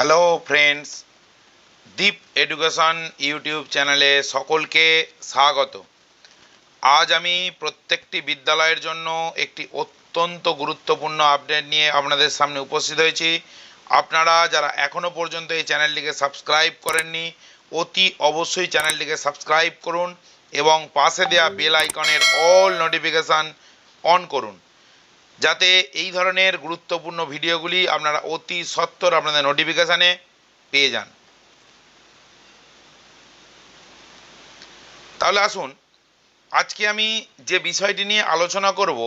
Hello friends Deep education YouTube চ্যানেলে সকলকে স্বাগত। আজ আমি প্রত্যেকটি বিদ্যালয়ের জন্য একটি অত্যন্ত গুরুত্বপূর্ণ আপডেট নিয়ে আপনাদের সামনে উপস্থিত হয়েছি। আপনারা যারা এখনও পর্যন্ত এই চ্যানেলটিকে সাবস্ক্রাইব করেননি, অতি অবশ্যই চ্যানেলটিকে সাবস্ক্রাইব করুন এবং পাশে দেওয়া বেল আইকনের অল নোটিফিকেশান অন করুন। যাতে এই ধরনের গুরুত্বপূর্ণ ভিডিওগুলি আপনারা অতি সত্বর আপনাদের নোটিফিকেশানে পেয়ে যান। তাহলে আসুন, আজকে আমি যে বিষয়টি নিয়ে আলোচনা করব,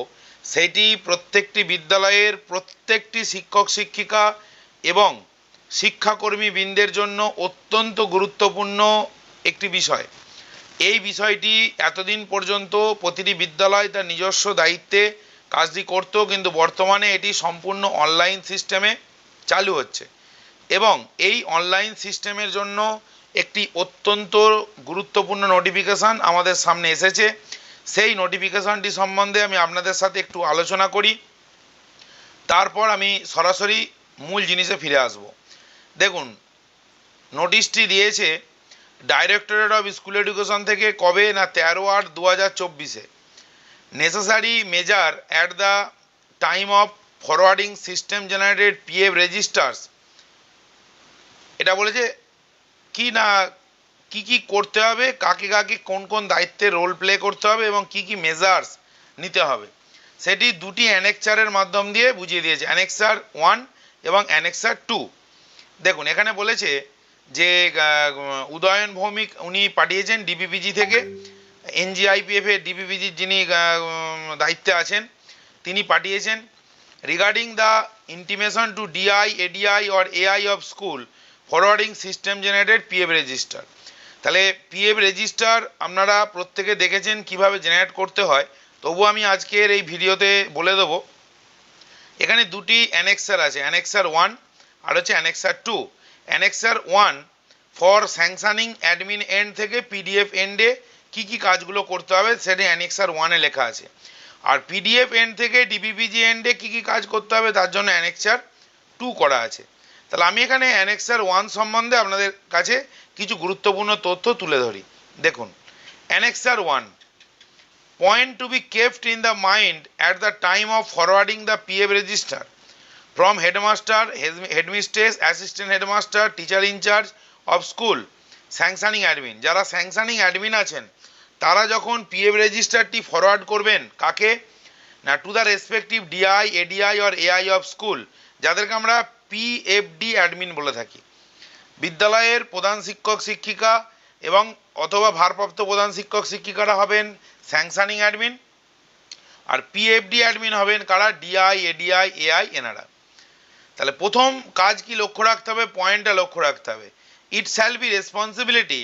সেটি প্রত্যেকটি বিদ্যালয়ের প্রত্যেকটি শিক্ষক, শিক্ষিকা এবং শিক্ষাকর্মী বৃন্দের জন্য অত্যন্ত গুরুত্বপূর্ণ একটি বিষয়। এই বিষয়টি এতদিন পর্যন্ত প্রতিটি বিদ্যালয় তার নিজস্ব দায়িত্বে কাজটি করতো কিন্তু বর্তমানে এটি সম্পূর্ণ অনলাইন সিস্টেমে চালু হচ্ছে। এবং এই অনলাইন সিস্টেমের জন্য একটি অত্যন্ত গুরুত্বপূর্ণ নোটিফিকেশান আমাদের সামনে এসেছে। সেই নোটিফিকেশানটি সম্বন্ধে আমি আপনাদের সাথে একটু আলোচনা করি। তারপর আমি সরাসরি মূল জিনিসে ফিরে আসব। দেখুন নোটিশটি দিয়েছে ডাইরেক্টরেট অফ স্কুল এডুকেশন থেকে কবে? না তেরো আট দু হাজার চব্বিশে। Necessary measure at the time of forwarding system generated PF registers. এটা বলেছে কি না, কি কি করতে হবে, কাকে কাকে কোন কোন দায়িত্বে রোল প্লে করতে হবে এবং কি কি মেজার্স নিতে হবে। সেটি দুটি অ্যানেকচারের মাধ্যম দিয়ে বুঝিয়ে দিয়েছে অ্যানেক্সার ওয়ান এবং অ্যানেক্সার টু দেখুন, এখানে বলেছে যে উদয়ন ভৌমিক উনি পাঠিয়েছেন ডিবিপিজি থেকে। এনজিআইপিএফ এর ডিপিপিজির যিনি দায়িত্বে আছেন, তিনি পাঠিয়েছেন। Regarding the intimation to DI ADI or AI of school forwarding system generated PF register তাহলে পিএফ রেজিস্টার আপনারা প্রত্যেকে দেখেছেন কীভাবে জেনারেট করতে হয়। তবু আমি আজকের এই ভিডিওতে বলে দেবো। এখানে দুটি অ্যানেক্সার আছে অ্যানেক্সার ওয়ান আর হচ্ছে annexure two annexure one for sanctioning admin end থেকে পিডিএফ এন্ডে কি কি কাজগুলো করতে হবে সেটি অ্যানেক্সার ওয়ানে লেখা আছে। আর পিডিএফ এন্ড থেকে ডিবিপিজি এন্ডে কি কি কাজ করতে হবে তার জন্য অ্যানেক্সার টু করা আছে। তাহলে আমি এখানে অ্যানেক্সার ওয়ান সম্বন্ধে আপনাদের কাছে কিছু গুরুত্বপূর্ণ তথ্য তুলে ধরি। দেখুন, annexure one point two be kept in the mind at the time of forwarding the P PF register from headmaster headmistress assistant headmaster teacher incharge of school sanctioning admin যারা sanctioning অ্যাডমিন আছেন, তারা যখন PF রেজিস্টারটি forward করবেন, কাকে? না to the respective DI ADI or AI of school যাদেরকে আমরা পিএফডি অ্যাডমিন বলে থাকি। বিদ্যালয়ের প্রধান শিক্ষক, শিক্ষিকা এবং অথবা ভারপ্রাপ্ত প্রধান শিক্ষক, শিক্ষিকারা হবেন স্যাংশনিং অ্যাডমিন আর পিএফডি অ্যাডমিন হবেন কারা? ডিআই এডিআই এআই এনারা। তাহলে প্রথম কাজ কি লক্ষ্য রাখতে হবে? পয়েন্টটা লক্ষ্য রাখতে হবে। It shall be responsibility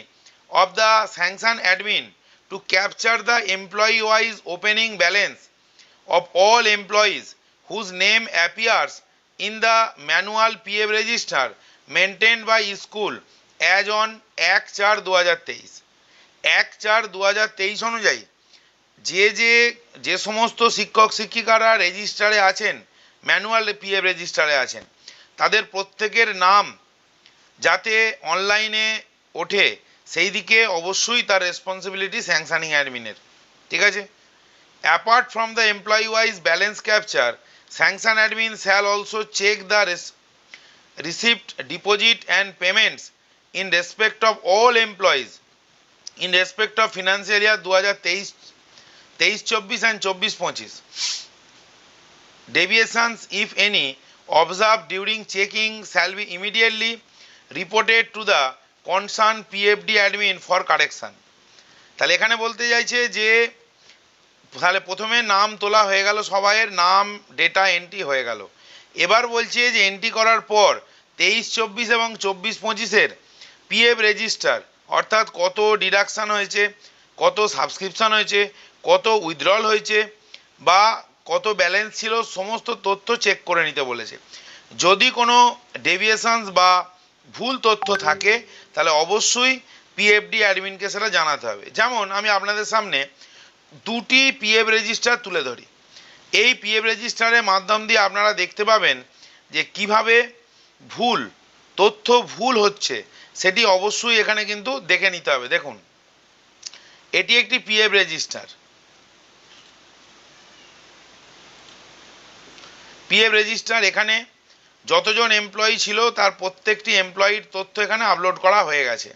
of the sanction admin to capture the employee wise opening balance of all employees whose name appears in the manual PF register maintained by school as on এক চার দু হাজার তেইশ এক চার দু হাজার তেইশ অনুযায়ী, যে যে যে সমস্ত শিক্ষক শিক্ষিকারা রেজিস্টারে আছেন ম্যানুয়াল পিএফ রেজিস্টারে আছেন, তাদের প্রত্যেকের নাম যাতে অনলাইনে ওঠে, সেই দিকে অবশ্যই তার রেসপন্সিবিলিটি স্যাংশানিং অ্যাডমিনের ঠিক আছে? Apart from the employ wise balance capture sanction admin shall also check the receipt deposit and payments in respect of all employees in respect of financial year দু হাজার তেইশ তেইশ চব্বিশ অ্যান্ড চব্বিশ পঁচিশ deviations if any observe during checking shall be immediately reported to the concerned PFD admin for correction. তাহলে এখানে বলতে চাইছে যে, তাহলে প্রথমে নাম তোলা হয়ে গেল সবাইয়ের, নাম ডেটা এন্ট্রি হয়ে গেল। এবার বলছে যে এন্ট্রি করার পর তেইশ, চব্বিশ এবং চব্বিশ, পঁচিশের পিএফ রেজিস্টার অর্থাৎ কত ডিডাকশান হয়েছে, কত সাবস্ক্রিপশান হয়েছে, কত উইথড্রল হয়েছে, বা কত ব্যালেন্স ছিল, সমস্ত তথ্য চেক করে নিতে বলেছে। যদি কোনো ডেভিয়েশনস বা ভুল তথ্য থাকে, তাহলে অবশ্যই পিএফডি অ্যাডমিনকে সেটা জানাতে হবে। যেমন আমি আপনাদের সামনে দুটি পিএফ রেজিস্টার তুলে ধরি। এই পিএফ রেজিস্টারের মাধ্যম দিয়ে আপনারা দেখতে পাবেন যে কীভাবে ভুল, তথ্য ভুল হচ্ছে, সেটি অবশ্যই এখানে কিন্তু দেখে নিতে হবে। দেখুন, এটি একটি পিএফ রেজিস্টার পিএফ রেজিস্টার এখানে যতজন এমপ্লয়ি ছিল, তার প্রত্যেকটি এমপ্লয়ির তথ্য এখানে আপলোড করা হয়ে গেছে।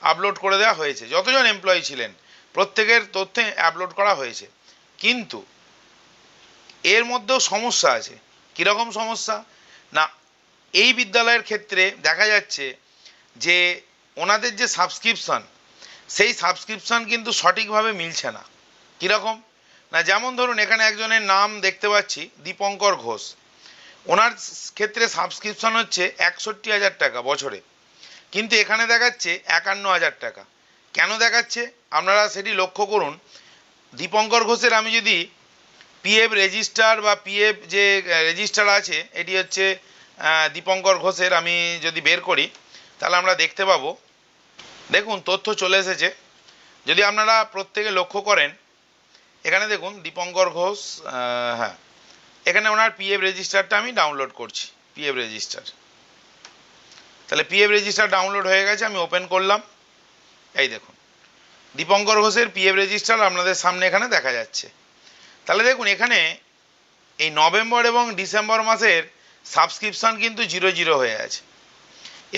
আপলোড করে দেওয়া হয়েছে। যতজন এমপ্লয়ি ছিলেন, প্রত্যেকের তথ্যে আপলোড করা হয়েছে। কিন্তু এর মধ্যেও সমস্যা আছে। কীরকম সমস্যা? না, এই বিদ্যালয়ের ক্ষেত্রে দেখা যাচ্ছে যে, ওনাদের যে সাবস্ক্রিপশন সেই সাবস্ক্রিপশন কিন্তু সঠিকভাবে মিলছে না। কীরকম? না, যেমন ধরুন, এখানে একজনের নাম দেখতে পাচ্ছি, দীপঙ্কর ঘোষ। ওনার ক্ষেত্রে সাবস্ক্রিপশন হচ্ছে একষট্টি হাজার টাকা বছরে। কিন্তু এখানে দেখাচ্ছে একান্ন হাজার টাকা। কেন দেখাচ্ছে? আপনারা সেটি লক্ষ্য করুন। দীপঙ্কর ঘোষের আমি যদি পিএফ রেজিস্টার বা পিএফ যে রেজিস্টার আছে, এটি হচ্ছে দীপঙ্কর ঘোষের আমি যদি বের করি, তাহলে আমরা দেখতে পাবো। দেখুন, তথ্য চলে এসেছে। যদি আপনারা প্রত্যেকে লক্ষ্য করেন, এখানে দেখুন, দীপঙ্কর ঘোষ হ্যাঁ। এখানে ওনার পিএফ রেজিস্টারটা আমি ডাউনলোড করছি পিএফ রেজিস্টার তাহলে পিএফ রেজিস্টার ডাউনলোড হয়ে গেছে, আমি ওপেন করলাম। এই দেখুন, দীপঙ্কর ঘোষের পিএফ রেজিস্টার আপনাদের সামনে এখানে দেখা যাচ্ছে। তাহলে দেখুন, এখানে এই নভেম্বর এবং ডিসেম্বর মাসের সাবস্ক্রিপশন কিন্তু জিরো জিরো হয়ে আছে।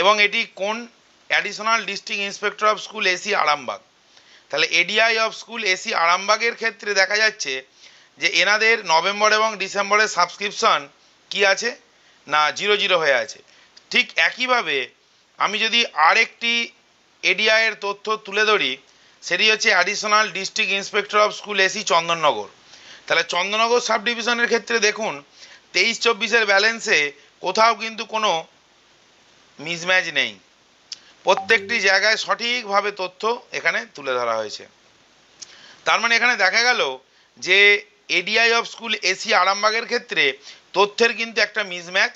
এবং এটি কোন additional district inspector of school AC Arambagh তাহলে এডিআই অফ স্কুল এসি আরামবাগের ক্ষেত্রে দেখা যাচ্ছে যে এনাদের নভেম্বর এবং ডিসেম্বরের সাবস্ক্রিপশন কি আছে? না, জিরো জিরো হয়ে আছে। ঠিক একইভাবে আমি যদি আরেকটি এডিআই এর তথ্য তুলে ধরি, সেটি হচ্ছে additional district inspector of school AC Chandannagar. তাহলে চন্দননগর সাব ডিভিশনের ক্ষেত্রে দেখুন, তেইশ চব্বিশের ব্যালেন্সে কোথাও কিন্তু কোনো মিসম্যাচ নেই। প্রত্যেকটি জায়গায় সঠিকভাবে তথ্য এখানে তুলে ধরা হয়েছে। তার মানে এখানে দেখা গেল যে এডিআই অফ স্কুল এসি আরামবাগের ক্ষেত্রে তথ্যের কিন্তু একটা মিসম্যাচ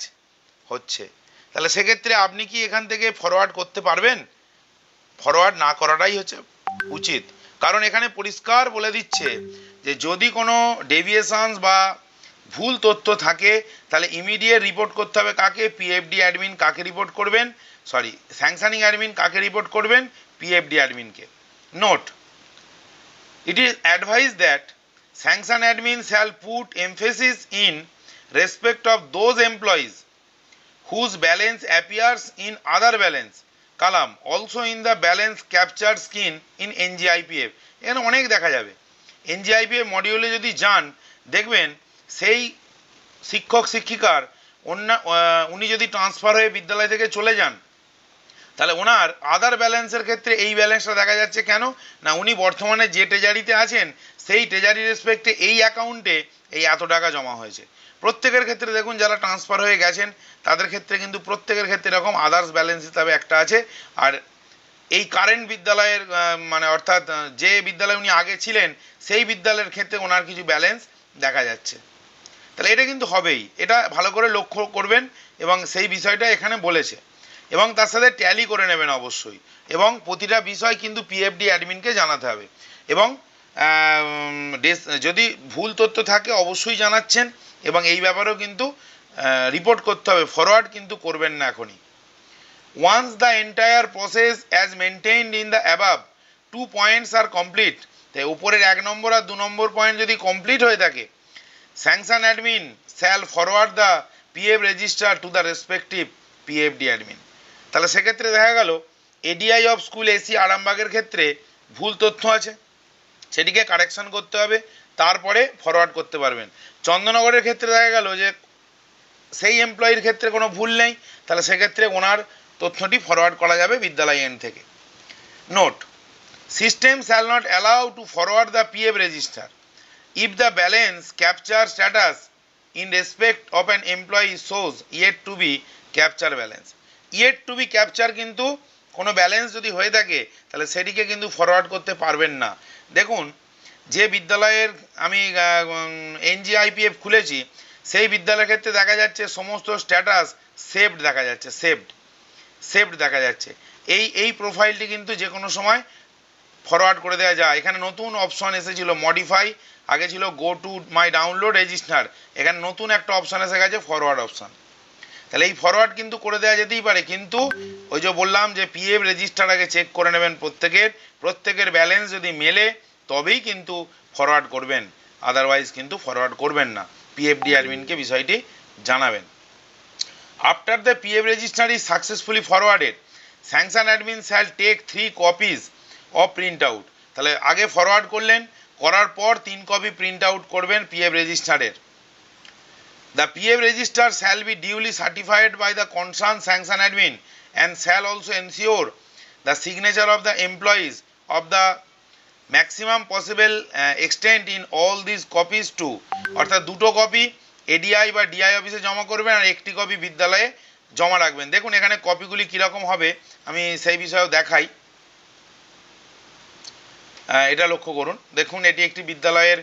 হচ্ছে। তাহলে সেক্ষেত্রে আপনি কি এখান থেকে ফরওয়ার্ড করতে পারবেন? ফরওয়ার্ড না করাটাই হচ্ছে উচিত। কারণ এখানে পরিষ্কার বলে দিচ্ছে যে যদি কোনো ডেভিয়েশনস বা ভুল তথ্য থাকে, তাহলে ইমিডিয়েট রিপোর্ট করতে হবে কাকে? পিএফডি অ্যাডমিন কাকে রিপোর্ট করবেন? সরি স্যাংশনিং অ্যাডমিন কাকে রিপোর্ট করবেন? PFD অ্যাডমিনকে note it is advice that sanction admin shall put emphasis in respect of those employees whose balance appears in other balance column also in the balance captured scheme in NGIPF এখানে অনেক দেখা যাবে NGIPF মডিউলে যদি যান দেখবেন সেই শিক্ষক শিক্ষিকার অন্য উনি যদি ট্রান্সফার হয়ে বিদ্যালয় থেকে চলে যান তাহলে ওনার আদার ব্যালেন্সের ক্ষেত্রে এই ব্যালেন্সটা দেখা যাচ্ছে কেন? না, উনি বর্তমানে যে ট্রেজারিতে আছেন, সেই ট্রেজারি রেসপেক্টে এই অ্যাকাউন্টে এই এত টাকা জমা হয়েছে। প্রত্যেকের ক্ষেত্রে দেখুন, যারা ট্রান্সফার হয়ে গেছেন, তাদের ক্ষেত্রে কিন্তু প্রত্যেকের ক্ষেত্রে এরকম আদার্স ব্যালেন্স হিসাবে একটা আছে। আর এই কারেন্ট বিদ্যালয়ের মানে অর্থাৎ যে বিদ্যালয়ে উনি আগে ছিলেন, সেই বিদ্যালয়ের ক্ষেত্রে ওনার কিছু ব্যালেন্স দেখা যাচ্ছে। তাহলে এটা কিন্তু হবেই। এটা ভালো করে লক্ষ্য করবেন এবং সেই বিষয়টা এখানে বলেছে। এবং তার সাথে ট্যালি করে নেবেন অবশ্যই। এবং প্রতিটা বিষয় কিন্তু পিএফডি অ্যাডমিনকে জানাতে হবে। এবং যদি ভুল তথ্য থাকে অবশ্যই জানাচ্ছেন এবং এই ব্যাপারেও কিন্তু রিপোর্ট করতে হবে। ফরওয়ার্ড কিন্তু করবেন না এখনই। Once the entire process as maintained in the above two points are complete তাই উপরের এক নম্বর আর দু নম্বর পয়েন্ট যদি কমপ্লিট হয়ে থাকে sanction admin shall forward the PF register to the respective PFD admin তাহলে সেক্ষেত্রে দেখা গেল এডিআই অফ স্কুল এসি আরামবাগের ক্ষেত্রে ভুল তথ্য আছে। সেটিকে কারেকশন করতে হবে, তারপরে ফরওয়ার্ড করতে পারবেন। চন্দননগরের ক্ষেত্রে দেখা গেল যে, সেই এমপ্লয়ির ক্ষেত্রে কোনো ভুল নেই, তাহলে সেক্ষেত্রে ওনার তথ্যটি ফরওয়ার্ড করা যাবে বিদ্যালয় এন্ড থেকে। Note system shall not allow to forward the PF register if the balance, capture status in respect of an employee shows yet to be capture balance yet to be capture কিন্তু কোনো balance যদি হয়ে থাকে, তাহলে সেটিকে কিন্তু forward করতে পারবেন না। দেখুন, যে বিদ্যালয়ের আমি এনজিআইপিএফ খুলেছি, সেই বিদ্যালয়ের ক্ষেত্রে দেখা যাচ্ছে সমস্ত স্ট্যাটাস সেভড দেখা যাচ্ছে সেভড সেভড দেখা যাচ্ছে। এই এই প্রোফাইলটি কিন্তু যে কোনো সময় ফরওয়ার্ড করে দেওয়া যায়। এখানে নতুন অপশন এসেছিল মডিফাই আগে ছিল go to my download register এখানে নতুন একটা অপশন এসে গেছে ফরওয়ার্ড অপশন তাহলে এই ফরওয়ার্ড কিন্তু করে দেওয়া যেতেই পারে। কিন্তু ওই যে বললাম যে পিএফ রেজিস্টার আগে চেক করে নেবেন প্রত্যেকের। প্রত্যেকের ব্যালেন্স যদি মেলে, তবেই কিন্তু ফরওয়ার্ড করবেন। আদারওয়াইজ কিন্তু ফরওয়ার্ড করবেন না। পিএফডি অ্যাডমিনকে বিষয়টি জানাবেন। After the PF register is successfully forwarded sanction admin shall take three copies of print out তাহলে আগে ফরওয়ার্ড করলেন, করার পর তিন কপি প্রিন্ট আউট করবেন পিএফ রেজিস্টারের The PF register shall be duly certified by the concerned sanction admin and shall also ensure the signature of the employees of the maximum possible uh, extent in all these copies too অর্থাৎ দুটো copy ADI বা DI অফিসে জমা করবেন আর একটি copy বিদ্যালয়ে জমা রাখবেন দেখুন এখানে কপিগুলি কীরকম হবে আমি সেই বিষয়েও দেখাই এটা লক্ষ্য করুন দেখুন এটি একটি বিদ্যালয়ের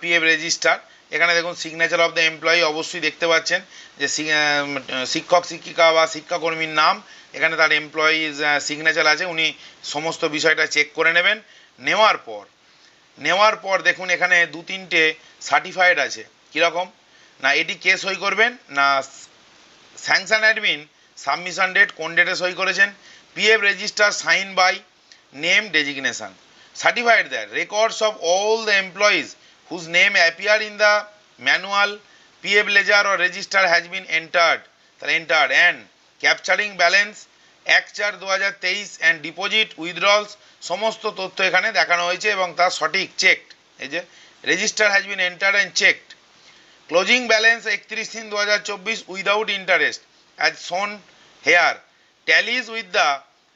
পিএফ রেজিস্টার এখানে দেখুন সিগনেচার অফ দ্য এমপ্লয়ি অবশ্যই দেখতে পাচ্ছেন যে শিক্ষক, শিক্ষিকা বা শিক্ষাকর্মীর নাম। এখানে তার এমপ্লয়িজ সিগনেচার আছে। উনি সমস্ত বিষয়টা চেক করে নেবেন। নেওয়ার পর নেওয়ার পর দেখুন এখানে দু তিনটে সার্টিফাইড আছে। কীরকম? না, এটি কে সই করবেন? না স্যাংশন অ্যাডমিন সাবমিশন ডেট কোন ডেটে সই করেছেন? PF register sign by name designation certified that records of all the employees whose name appear in the manual PF ledger or register has been entered. তাহলে entered and capturing balance এক চার দু হাজার তেইশ অ্যান্ড ডিপোজিট উইথড্রলস সমস্ত তথ্য এখানে দেখানো হয়েছে এবং তা সঠিক চেকড এই যে register has been entered and checked closing balance একত্রিশ তিন দু হাজার চব্বিশ without interest as shown here tallies with the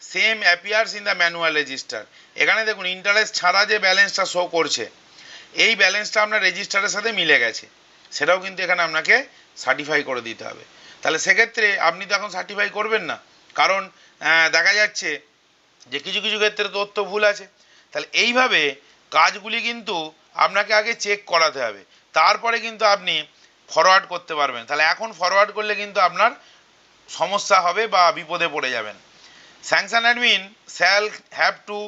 same appears in the manual register এখানে দেখুন ইন্টারেস্ট ছাড়া যে ব্যালেন্সটা শো করছে এই ব্যালেন্সটা আপনার রেজিস্টারের সাথে মিলে গেছে। সেটাও কিন্তু এখানে আপনাকে সার্টিফাই করে দিতে হবে। তাহলে সেক্ষেত্রে আপনি তো এখন সার্টিফাই করবেন না। কারণ দেখা যাচ্ছে যে কিছু কিছু ক্ষেত্রে তথ্য ভুল আছে। তাহলে এইভাবে কাজগুলি কিন্তু আপনাকে আগে চেক করাতে হবে। তারপরে কিন্তু আপনি ফরওয়ার্ড করতে পারবেন। তাহলে এখন ফরওয়ার্ড করলে কিন্তু আপনার সমস্যা হবে বা বিপদে পড়ে যাবেন। sanction admin shall have to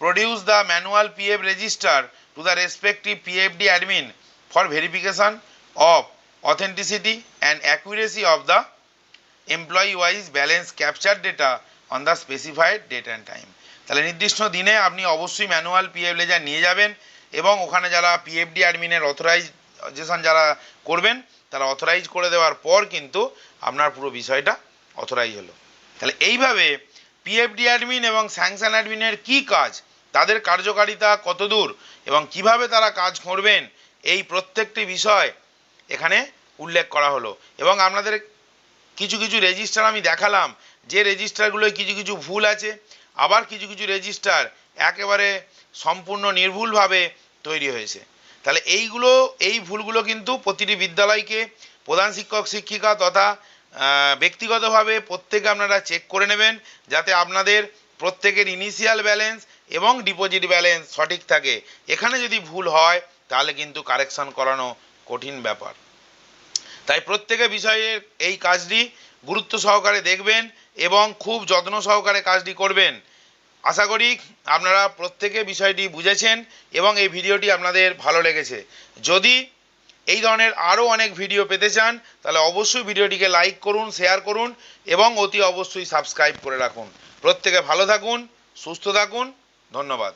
produce the manual PF register to the respective PFD admin for verification of authenticity and accuracy of the employee wise balance capture data on the specified date and time. তাহলে নির্দিষ্ট দিনে আপনি অবশ্যই manual PF laser নিয়ে যাবেন এবং ওখানে যারা পিএফডি অ্যাডমিনের অথরাইজেশন যারা করবেন, তারা অথরাইজ করে দেওয়ার পর কিন্তু আপনার পুরো বিষয়টা অথরাইজ হলো। তাহলে এইভাবে পিএফডি অ্যাডমিন এবং স্যাংশন অ্যাডমিনের কি কাজ? তাদের কার্যকারিতা কত দূর এবং কীভাবে তারা কাজ করবেন, এই প্রত্যেকটি বিষয় এখানে উল্লেখ করা হলো। এবং আপনাদের কিছু কিছু রেজিস্টার আমি দেখালাম, যে রেজিস্টারগুলোয় কিছু কিছু ভুল আছে, আবার কিছু কিছু রেজিস্টার একেবারে সম্পূর্ণ নির্ভুলভাবে তৈরি হয়েছে। তাহলে এইগুলো, এই ভুলগুলো কিন্তু প্রতিটি বিদ্যালয়কে, প্রধান শিক্ষক, শিক্ষিকা তথা ব্যক্তিগতভাবে প্রত্যেকে আপনারা চেক করে নেবেন, যাতে আপনাদের প্রত্যেকের ইনিশিয়াল ব্যালেন্স এবং ডিপোজিট ব্যালেন্স সঠিক থাকে, এখানে যদি ভুল হয়, তাহলে কিন্তু কারেকশন করানো কঠিন ব্যাপার। তাই প্রত্যেকে বিষয়ের এই কাজটি গুরুত্ব সহকারে দেখবেন এবং খুব যত্ন সহকারে কাজটি করবেন। আশা করি আপনারা প্রত্যেকে বিষয়টি বুঝেছেন এবং এই ভিডিওটি আপনাদের ভালো লেগেছে। যদি এই ধরনের আরও অনেক ভিডিও পেতে চান, তাহলে অবশ্যই ভিডিওটিকে লাইক করুন, শেয়ার করুন এবং অতি অবশ্যই সাবস্ক্রাইব করে রাখুন। প্রত্যেকে ভালো থাকুন, সুস্থ থাকুন ধন্যবাদ।